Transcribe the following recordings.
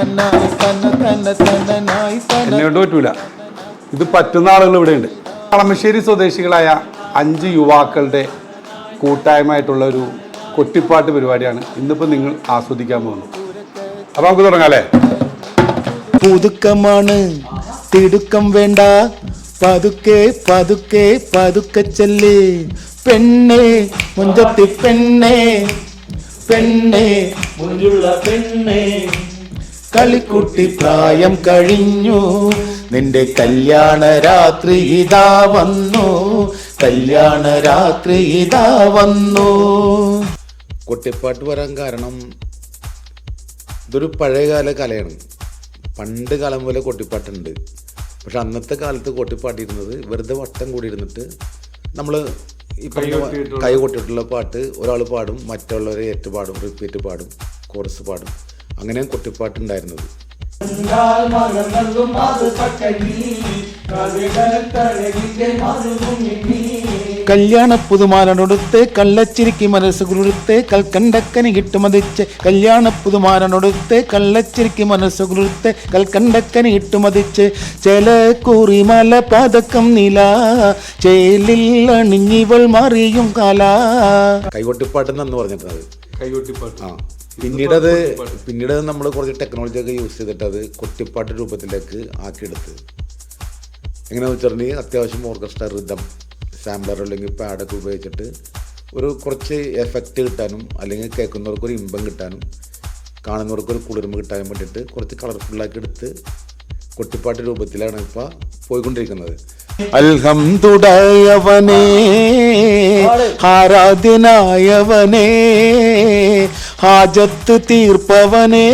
എന്നെ കൊണ്ട് പറ്റൂല. ഇത് പറ്റുന്ന ആളുകൾ ഇവിടെയുണ്ട്. കളമശ്ശേരി സ്വദേശികളായ അഞ്ച് യുവാക്കളുടെ കൂട്ടായ്മയായിട്ടുള്ള ഒരു കൊട്ടിപ്പാട്ട് പരിപാടിയാണ് ഇന്നിപ്പോൾ നിങ്ങൾ ആസ്വദിക്കാൻ പോകുന്നത്. അപ്പോൾ നമുക്ക് തുടങ്ങാല്ലേ പുതുക്കമാണ് തിടുക്കം വേണ്ട. പതുക്കെ പതുക്കെ പതുക്കെ ചെല്ലേ. പെണ്ണെ മുഞ്ചത്തി പെണ്ണെ. പെണ്ണെ മുഞ്ചുള്ള പെണ്ണെ. കളിക്കുട്ടി പ്രായം കഴിഞ്ഞു. നിന്റെ കല്യാണ രാത്രി ഇതാ വന്നു. കല്യാണ രാത്രി ഇതാ വന്നു. കുട്ടിപ്പാട്ട് വരാൻ കാരണം ഇതൊരു പഴയകാല കലയാണ്. പണ്ട് കാലം പോലെ കൊട്ടിപ്പാട്ടുണ്ട്. പക്ഷെ അന്നത്തെ കാലത്ത് കൊട്ടിപ്പാട്ടിരുന്നത് വെറുതെ വട്ടം കൂടി ഇരുന്നിട്ട് നമ്മൾ പറഞ്ഞ കൈ കൊട്ടിട്ടുള്ള പാട്ട് ഒരാൾ പാടും മറ്റുള്ളവരെ ഏറ്റുപാടും റിപ്പീറ്റ് പാടും കോറസ് പാടും. അങ്ങനെ കൊട്ടിപ്പാട്ട് ഉണ്ടായിരുന്നത്. കല്യാണ പുതുമാരനൊടുത്ത് കള്ളച്ചിരിക്ക് മനസ്സ് കുളിർത്ത് കൽക്കണ്ടക്കനി കിട്ടുമതിച്ച്. കല്യാണ പുതുമാരനൊടുത്ത് കള്ളച്ചിരിക്ക് മനസ്സ് കുളിർത്ത് കൽക്കണ്ടക്കനി കിട്ടുമതിച്ച്. ചില കുറിമല പതക്കം നില ചേലിൽ അണിഞ്ഞിവൾ മറിയും കാല. കൈകൊട്ടിപ്പാട്ടെന്നു പറഞ്ഞിട്ടത് കൈകൊട്ടിപ്പാട്ട്. ആ പിന്നീട് അത് പിന്നീട് നമ്മൾ കുറച്ച് ടെക്നോളജി ഒക്കെ യൂസ് ചെയ്തിട്ട് അത് കൊട്ടിപ്പാട്ട് രൂപത്തിലേക്ക് ആക്കിയെടുത്ത്. എങ്ങനെയാണെന്ന് വെച്ചിട്ടുണ്ടെങ്കിൽ അത്യാവശ്യം ഓർക്കസ്ട്ര റിതം സാമ്പിളർ അല്ലെങ്കിൽ പാഡൊക്കെ ഉപയോഗിച്ചിട്ട് ഒരു കുറച്ച് എഫക്റ്റ് കിട്ടാനും അല്ലെങ്കിൽ കേൾക്കുന്നവർക്ക് ഒരു ഇമ്പം കിട്ടാനും കാണുന്നവർക്ക് ഒരു കുളിർമ കിട്ടാനും വേണ്ടിയിട്ട് കുറച്ച് കളർഫുള്ളാക്കി എടുത്ത് കൊട്ടിപ്പാട്ട് രൂപത്തിലാണ് ഇപ്പോൾ പോയിക്കൊണ്ടിരിക്കുന്നത്. അൽഹംദുടയവനേ ആരാധ്യനായവനേ ഹാജത്ത് തീർപ്പവനേ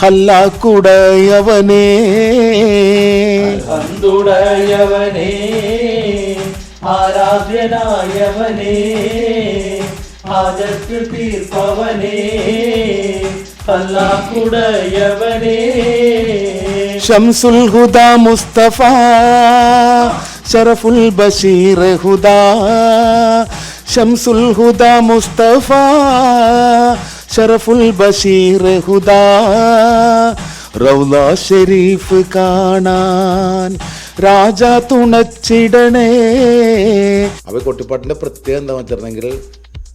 ഹല്ലാക്കുടയവനേ. അന്തുടയവനേ ആരാധ്യനായവനേ ആജത്ത് തീർപ്പവനേ അല്ലാക്കുടയവനേ ഷംസുൽ ഹുദ മുസ്തഫ ഷറഫുൽ ബഷീർ ഹുദ. ഷംസുൽ ഹുദ മുസ്തഫ ഷറഫുൽ ബഷീർ ഹുദ. റൗല ഷെരീഫ് കാണാൻ രാജാ തുണച്ചിടണേ അവ കൊട്ടിപ്പാട്ടിന്റെ പ്രത്യേകത എന്താ വെച്ചിട്ടുണ്ടെങ്കിൽ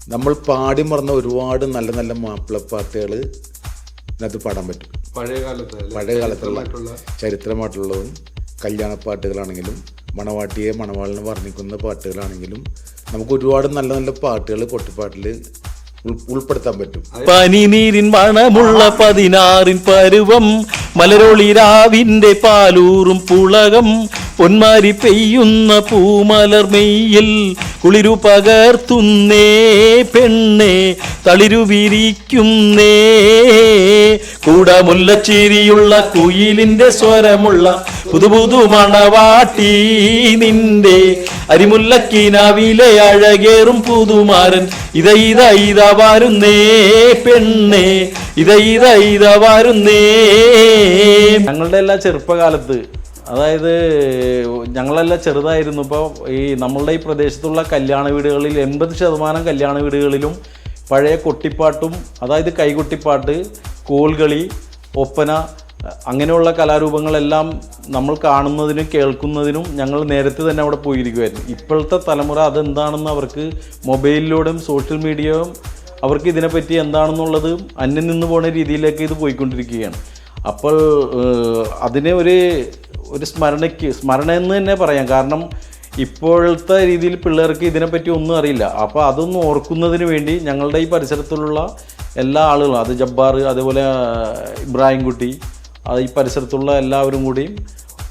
നമ്മൾ പാടി മറന്ന ഒരുപാട് നല്ല നല്ല മാപ്പിളപ്പാട്ടുകൾ ഇതിനകത്ത് പാടാൻ പറ്റും പഴയ കാലത്ത് അല്ലേ? പഴയ കാലത്തുള്ള ചരിത്രമായിട്ടുള്ളതും കല്യാണപ്പാട്ടുകളാണെങ്കിലും മണവാട്ടിയെ മണവാളിനെ വർണിക്കുന്ന പാട്ടുകളാണെങ്കിലും നമുക്ക് ഒരുപാട് നല്ല നല്ല പാട്ടുകൾ കൊട്ടിപ്പാട്ടിൽ ഉൾപ്പെടുത്താൻ പറ്റും. പനിനീരിൻ മണമുള്ള പതിനാറിൻ പരുവം മലരൊളി രാവിന്റെ പാലൂറും പുളകം പൊന്മാരി പെയ്യുന്ന പൂമലർ മെയ്യിൽ കുളിരു പകർത്തുന്നേ പെണ്ണേ തളിരു വിരിക്കുന്നേ. കൂടമുല്ലച്ചിരിയുള്ള കുയിലിന്റെ സ്വരമുള്ള പുതുപുതു മണവാട്ടി നിന്റെ അരിമുല്ലക്കിനാവിലെ അഴകേറും പുതുമാരൻ. ഇത ഇത വരുന്നേ പെണ്ണേ ഇത ഇത വരുന്നേ. ഞങ്ങളുടെ എല്ലാ ചെറുപ്പകാലത്ത് അതായത് ഞങ്ങളെല്ലാം ചെറുതായിരുന്നു. ഇപ്പോൾ ഈ നമ്മളുടെ ഈ പ്രദേശത്തുള്ള കല്യാണ വീടുകളിൽ എൺപത് ശതമാനം കല്യാണ വീടുകളിലും പഴയ കൊട്ടിപ്പാട്ടും അതായത് കൈകൊട്ടിപ്പാട്ട് കോൽകളി ഒപ്പന അങ്ങനെയുള്ള കലാരൂപങ്ങളെല്ലാം നമ്മൾ കാണുന്നതിനും കേൾക്കുന്നതിനും ഞങ്ങൾ നേരത്തെ തന്നെ അവിടെ പോയിരിക്കുമായിരുന്നു ഇപ്പോഴത്തെ തലമുറ അതെന്താണെന്ന് അവർക്ക് മൊബൈലിലൂടെയും സോഷ്യൽ മീഡിയയും അവർക്ക് ഇതിനെപ്പറ്റി എന്താണെന്നുള്ളത് അന്യം നിന്ന് പോണ രീതിയിലേക്ക് ഇത് പോയിക്കൊണ്ടിരിക്കുകയാണ്. അപ്പോൾ അതിനെ ഒരു ഒരു സ്മരണയ്ക്ക് സ്മരണ എന്ന് തന്നെ പറയാം. കാരണം ഇപ്പോഴത്തെ രീതിയിൽ പിള്ളേർക്ക് ഇതിനെപ്പറ്റി ഒന്നും അറിയില്ല. അപ്പോൾ അതൊന്നും ഓർക്കുന്നതിന് വേണ്ടി ഞങ്ങളുടെ ഈ പരിസരത്തുള്ള എല്ലാ ആളുകളും അത് ജബ്ബാർ അതേപോലെ ഇബ്രാഹിംകുട്ടി അത് ഈ പരിസരത്തുള്ള എല്ലാവരും കൂടിയും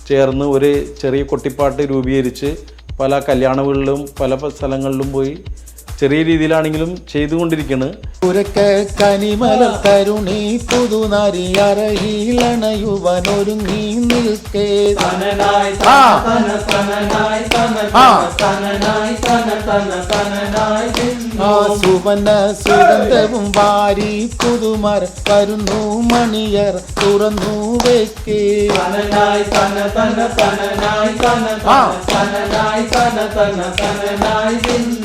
ചേർന്ന് ഒരു ചെറിയ കൊട്ടിപ്പാട്ട് രൂപീകരിച്ച് പല കല്യാണങ്ങളിലും പല സ്ഥലങ്ങളിലും പോയി ചെറിയ രീതിയിലാണെങ്കിലും ചെയ്തുകൊണ്ടിരിക്കുന്നത് കനിമല തരുണി നിൽക്കേ. ആ. സുവന സുഗന്ധവും വാരി പുതുമർ വരുന്നു മണിയർ തുറന്നു വെക്കേ തനനായി തന തന തനനായി തന ആ. തനനായി തന തന തനനായി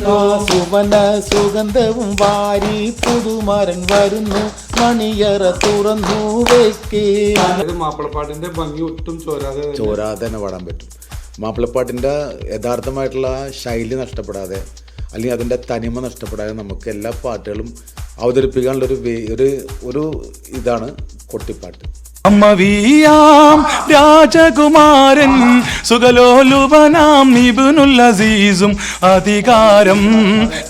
ആ സുവന സുഗന്ധവും വാരി പുതുമരൻ വരുന്നു മണിയറ തുറന്നു വെക്കേ മാപ്പിളപ്പാട്ടിന്റെ ഭംഗി ഒട്ടും ചോരാതെ ചോരാതെ തന്നെ പാടാൻ പറ്റും മാപ്പിളപ്പാട്ടിന്റെ യഥാർത്ഥമായിട്ടുള്ള ശൈലി നഷ്ടപ്പെടാതെ അല്ലെങ്കിൽ അതിന്റെ തനിമ നഷ്ടപ്പെടാതെ നമുക്ക് എല്ലാ പാട്ടുകളും അവതരിപ്പിക്കാനുള്ളൊരു ഒരു ഒരു ഇതാണ് കൊട്ടിപ്പാട്ട്. അമ്മവിയാം രാജകുമാരൻ സുഖലോലുപനാം നിബുനുൽ അസീസും അധികാരം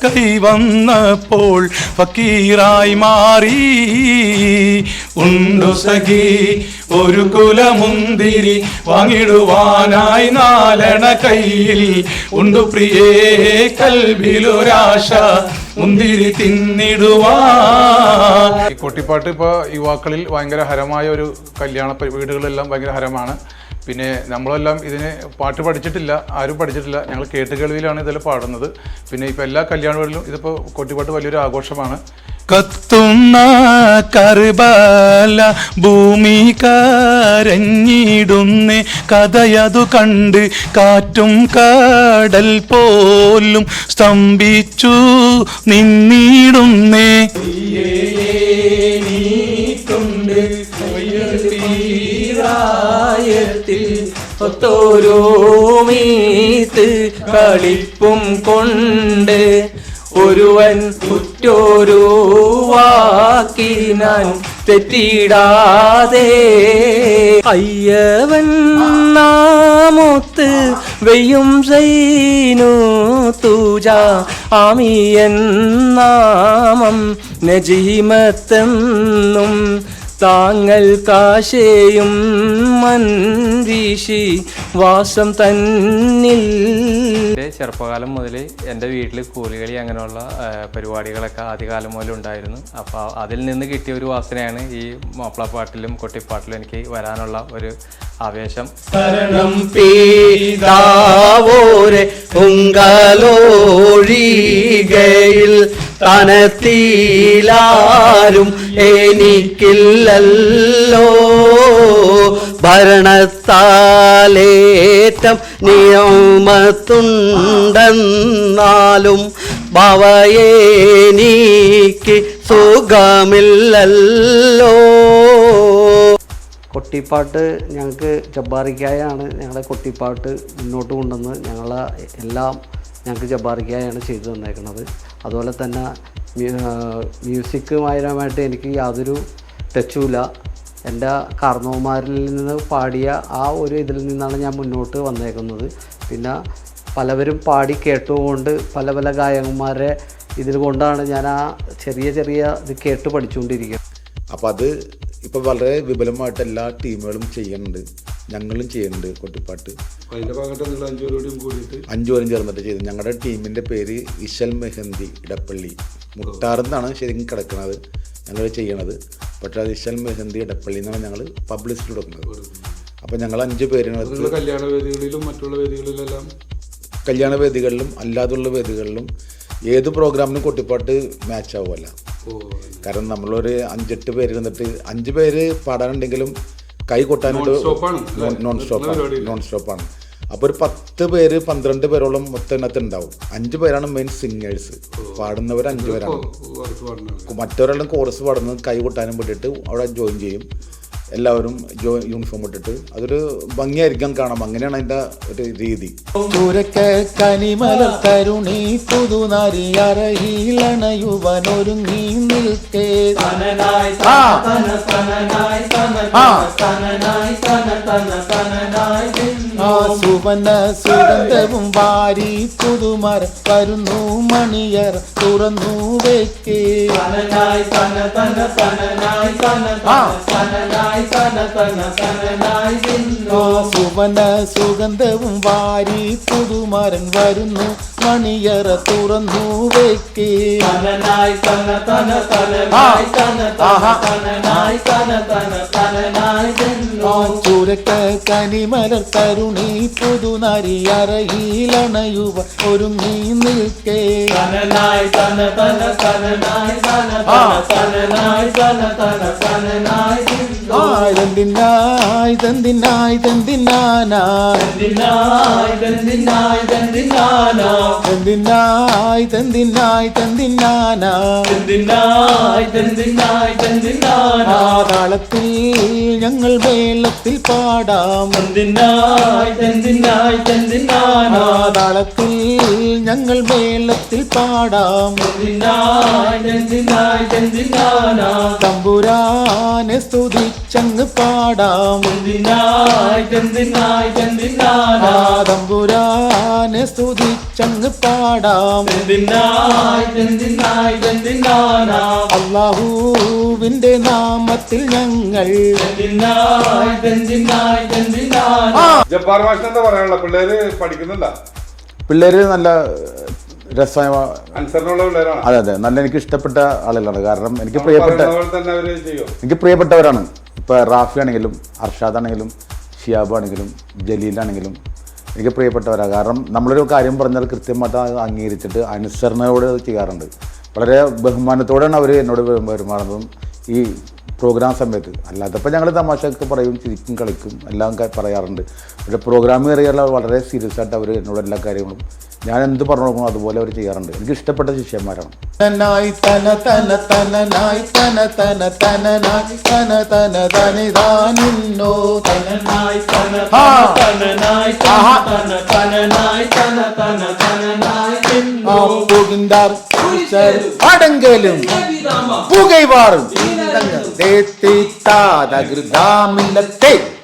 കൈവന്നപ്പോൾ ഫക്കീറായി മാറി. ഉണ്ടു സഖി ഒരു കുലമുന്തിരി വാങ്ങിടുവാനായി നാലണ കയ്യിൽ. ഉണ്ടു പ്രിയേ കൽബിലൊരാശ മുന്തിരി തിന്നിടുവാ. ഈ കൊട്ടിപ്പാട്ട് ഇപ്പോൾ യുവാക്കളിൽ ഭയങ്കര ഹരമായ ഒരു കല്യാണ വീടുകളിലെല്ലാം ഭയങ്കര ഹരമാണ്. പിന്നെ നമ്മളെല്ലാം ഇതിന് പാട്ട് പഠിച്ചിട്ടില്ല ആരും പഠിച്ചിട്ടില്ല. ഞങ്ങൾ കേട്ട് കേൾവിയിലാണ് ഇതെല്ലാം പാടുന്നത്. പിന്നെ ഇപ്പോൾ എല്ലാ കല്യാണ വീട്ടിലും ഇതിപ്പോൾ കൊട്ടിപ്പാട്ട് വലിയൊരു ആഘോഷമാണ്. കത്തുന്ന കർബല ഭൂമി കരഞ്ഞിടുന്നേ കഥയതു കണ്ട് കാറ്റും കടൽ പോലും സ്തംഭിച്ചു. നിന്നിടുന്നേ. മീത്ത് കളിപ്പും കൊണ്ട് ഒരുവൻ ഉറ്റോരോ വാക്കിനാൻ തെറ്റിടാതെ അയ്യവൻ നാമൊത്ത് വെയ്യും സൈനു തൂജ ആമിയൻ നാമം നജീമത്തെന്നും താങ്കൾ കാശേയും മൻവീശി വാസം തന്നിൽ ചെറുപ്പകാലം മുതൽ എന്റെ വീട്ടിൽ കൂലികളി അങ്ങനെയുള്ള പരിപാടികളൊക്കെ ആദ്യകാലം മുതൽ ഉണ്ടായിരുന്നു. അപ്പോൾ അതിൽ നിന്ന് കിട്ടിയ ഒരു വാസനയാണ് ഈ മാപ്പിളപ്പാട്ടിലും കൊട്ടിപ്പാട്ടിലും എനിക്ക് വരാനുള്ള ഒരു ആവേശം. ശരണം പീതാവോരെ തനത്തിലാരും എനിക്കില്ലല്ലോ. ഭരണത്താലേറ്റം നിയമത്തുണ്ടെന്നാലും ഭവയേനിക്ക് സുഖമില്ലല്ലോ. കൊട്ടിപ്പാട്ട് ഞങ്ങൾക്ക് ജബ്ബാറിക്കായാണ് ഞങ്ങളുടെ കൊട്ടിപ്പാട്ട് മുന്നോട്ട് കൊണ്ടുവന്ന് ഞങ്ങളെ എല്ലാം ഞങ്ങൾക്ക് ജബ്ബാറിക്കായാണ് ചെയ്തു തന്നേക്കുന്നത് അതുപോലെ തന്നെ മ്യൂസിക്കുമായിട്ട് എനിക്ക് യാതൊരു ടച്ചുമില്ല എന്റെ കാർന്നവന്മാരിൽ നിന്ന് പാടിയ ആ ഒരു ഇതിൽ നിന്നാണ് ഞാൻ മുന്നോട്ട് വന്നേക്കുന്നത്. പിന്നെ പലവരും പാടി കേട്ടുകൊണ്ട് പല പല ഗായകന്മാരെ ഇതിൽ കൊണ്ടാണ് ഞാൻ ആ ചെറിയ ചെറിയ ഇത് കേട്ട് പഠിച്ചുകൊണ്ടിരിക്കുന്നത്. അപ്പോൾ അത് ഇപ്പോൾ വളരെ വിപുലമായിട്ട് എല്ലാ ടീമുകളും ചെയ്യുന്നുണ്ട്. ഞങ്ങളും ചെയ്യുന്നുണ്ട് കൊട്ടിപ്പാട്ട്. അഞ്ചുപേരും ചേർന്നിട്ട് ചെയ്തു. ഞങ്ങളുടെ ടീമിന്റെ പേര് ഇശൽ മെഹന്തി ഇടപ്പള്ളി. മുട്ടാറെന്നാണ് ശരിക്കും കിടക്കുന്നത് ഞങ്ങൾ ചെയ്യണത്. ഇശൽ മെഹന്തി ഇടപ്പള്ളി എന്നാണ് ഞങ്ങൾ പബ്ലിസിറ്റി കൊടുക്കുന്നത്. അപ്പോൾ ഞങ്ങൾ അഞ്ച് പേരിനകത്ത് നിങ്ങളുടെ കല്യാണ വേദികളിലും മറ്റുള്ള വേദികളിലെല്ലാം? കല്യാണ വേദികളിലും അല്ലാതുള്ള വേദികളിലും ഏത് പ്രോഗ്രാമിനും കൊട്ടിപ്പാട്ട് മാച്ച് ആവുമല്ല. കാരണം നമ്മളൊരു അഞ്ചെട്ട് പേര് ഇരുന്നിട്ട് അഞ്ച് പേര് പാടാനുണ്ടെങ്കിലും കൈ കൊട്ടാനായിട്ട് നോൺ സ്റ്റോപ്പാണ് നോൺ സ്റ്റോപ്പാണ് ആണ്. അപ്പോൾ ഒരു പത്ത് പേര് പന്ത്രണ്ട് പേരോളം മൊത്തം ഇതിനകത്ത് ഉണ്ടാവും. അഞ്ച് പേരാണ് മെയിൻ സിംഗേഴ്സ് പാടുന്നവർ അഞ്ച് പേരാണ്. മറ്റൊരാളും കോറസ് പാടുന്നത് കൈ കൊട്ടാനും വേണ്ടിയിട്ട് അവിടെ ജോയിൻ ചെയ്യും. എല്ലാവരും ജോ യൂണിഫോം ഇട്ടിട്ട്. അതൊരു ഭംഗിയായിരിക്കാം കാണാം അങ്ങനെയാണ് അതിന്റെ ഒരു രീതി. കനിമല തരുണി പുതുനാരി അരയിലണയുവനൊരുങ്ങി നിൽക്കേ. തനനായി ആ. ആ. സുവന സുഗന്ധവും വാരി പുതുമർ വരുന്നു. മണിയർ തുറന്നു വെക്കേ. ആ. സുവന സുഗന്ധവും വാരി പുതുമരൻ വരുന്നു. മണിയറ തുറന്നു വെക്കേ. ചുരക്ക കനിമലർ തരുണി പുതുനാരി ഒരു ഒരുങ്ങി നിൽക്കേ. തനനായി തന തന തനനായി തന തന തനനായി തന തന തനനായി തെന്തിനായ് തെന്തിനാനായ് തെന്തിനായി തെന്തിനായി തെന്തിനാനാ. തെന്തിനായ് തെന്തിനായ് തെന്തിനാനായ് തെന്തിനായി തെന്തിനായി തെന്തിനാനാ. താളത്തിൽ ഞങ്ങൾ മേളത്തിൽ പാടാം. താളത്തിൽ ഞങ്ങൾ മേളത്തിൽ പാടാം. തമ്പുരാനെ തെന്തിനായി സ്തുതിച്ചങ്ങ് പാടാം. സ്തുതി തമ്പുരാനെ സ്തുതിച്ചങ്ങ് പാടാം അള്ളാഹുവിന്റെ നാമത്തിൽ ഞങ്ങൾ ജബ്ബാർ എന്താ പറയാനുള്ള പിള്ളേര് പഠിക്കുന്നുണ്ടോ? പിള്ളേര് നല്ല രസമായ അതെ അതെ. നല്ല എനിക്ക് ഇഷ്ടപ്പെട്ട ആളുകളാണ്. കാരണം എനിക്ക് പ്രിയപ്പെട്ട പറയുന്ന തന്നെ അവർ ചെയ്യും. എനിക്ക് പ്രിയപ്പെട്ടവരാണ്. ഇപ്പോൾ റാഫി ആണെങ്കിലും അർഷാദ് ആണെങ്കിലും ഷിയാബ് ആണെങ്കിലും ജലീലാണെങ്കിലും എനിക്ക് പ്രിയപ്പെട്ടവരാണ് കാരണം നമ്മളൊരു കാര്യം പറഞ്ഞാൽ കൃത്യമായിട്ട് അംഗീകരിച്ചിട്ട് അനുസരണയോട് ചെയ്യാറുണ്ട്. വളരെ ബഹുമാനത്തോടെയാണ് അവർ എന്നോട് പെരു- പെരുമാറുന്നതും ഈ പ്രോഗ്രാം സമയത്ത്. അല്ലാത്തപ്പോൾ ഞങ്ങൾ തമാശയൊക്കെ പറയും ചിരിക്കും കളിക്കും എല്ലാം പറയാറുണ്ട്. പക്ഷേ പ്രോഗ്രാം കയറിയാൽ വളരെ സീരിയസ് ആയിട്ട് അവർ എന്നോട് എല്ലാ കാര്യങ്ങളും ഞാൻ എന്ത് പറഞ്ഞു കൊടുക്കണോ അതുപോലെ അവർ ചെയ്യാറുണ്ട്. എനിക്ക് ഇഷ്ടപ്പെട്ട ശിഷ്യന്മാരാണ്. തനായി തന തന തനനായി തന തന തനനായി തന തന തനിതാനിന്നോ. തനനായി തന ആ. തന